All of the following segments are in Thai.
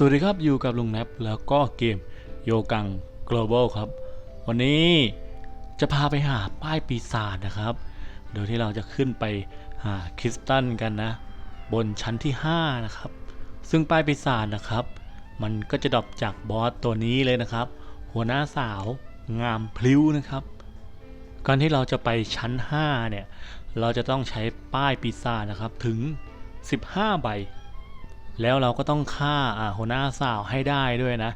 สวัสดีครับอยู่กับลุงแนปแล้วก็เกมโยกัง global ครับ วันนี้จะพาไปหาป้ายปีศาจนะครับ โดยที่เราจะขึ้นไปหาคริสตัลกันนะ บนชั้นที่ 5 นะครับ ซึ่งป้ายปีศาจนะครับ มันก็จะดรอปจากบอสตัวนี้เลยนะครับ หัวหน้าสาวงามพลิ้วนะครับการที่เราจะไปชั้น 5 เนี่ย เราจะต้องใช้ป้ายปีศาจนะครับถึง 15 ใบ แล้วเราก็ต้องฆ่าอ่าหัวหน้าสาวให้ได้ด้วยนะ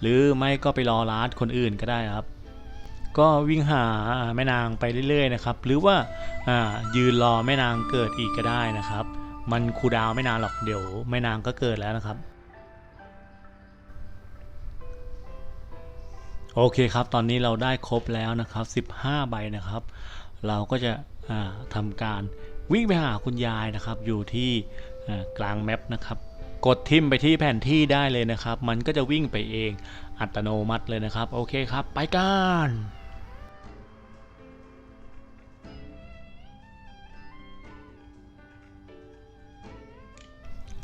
หรือไม่ก็ไปรอร้านคนอื่นก็ได้ครับ ก็วิ่งหาแม่นางไปเรื่อยๆนะครับ หรือว่าอ่ายืนรอแม่นางเกิดอีกก็ได้นะครับ มันคูดาวไม่นานหรอกเดี๋ยวแม่นางก็เกิดแล้วนะครับโอเคครับ ตอนนี้เราได้ครบแล้วนะครับ 15 ใบนะครับ เราก็จะทำการวิ่งไปหาคุณยายนะครับ อยู่ที่กลางแมปนะครับ กดทิมไปที่แผนที่ได้เลยนะครับ มันก็จะวิ่งไปเองอัตโนมัติเลยนะครับ โอเคครับ ไปกัน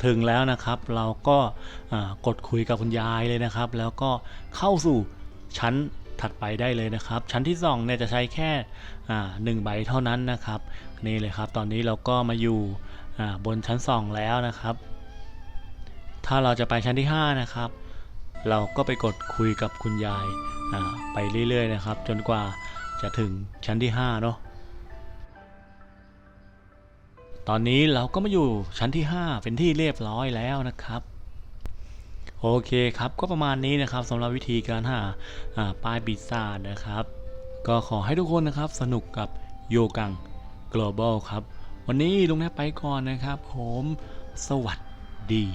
ถึงแล้วนะครับ เราก็กดคุยกับคุณยายเลยนะครับ แล้วก็เข้าสู่ชั้นถัดไปได้เลยนะครับ ชั้นที่สองเนี่ยจะใช้แค่หนึ่งใบเท่านั้นนะครับนี่เลยครับ ตอนนี้เราก็มาอยู่บนชั้น 2 แล้วนะครับ ถ้าเราจะไปชั้นที่ 5 นะครับ เราก็ไปกดคุยกับคุณยายไปเรื่อยๆนะครับ จนกว่าจะถึงชั้นที่ 5 เนาะตอนนี้เราก็มาอยู่ชั้นที่ 5 เป็นที่เรียบร้อยแล้วนะครับ โอเคครับก็ประมาณนี้นะครับสำหรับวิธีการหาอ่าป้ายปีศาจนะครับ ก็ขอให้ทุกคนนะครับสนุกกับโยกัง global ครับ วันนี้ลุงแนบไปก่อนนะครับ ผม สวัสดี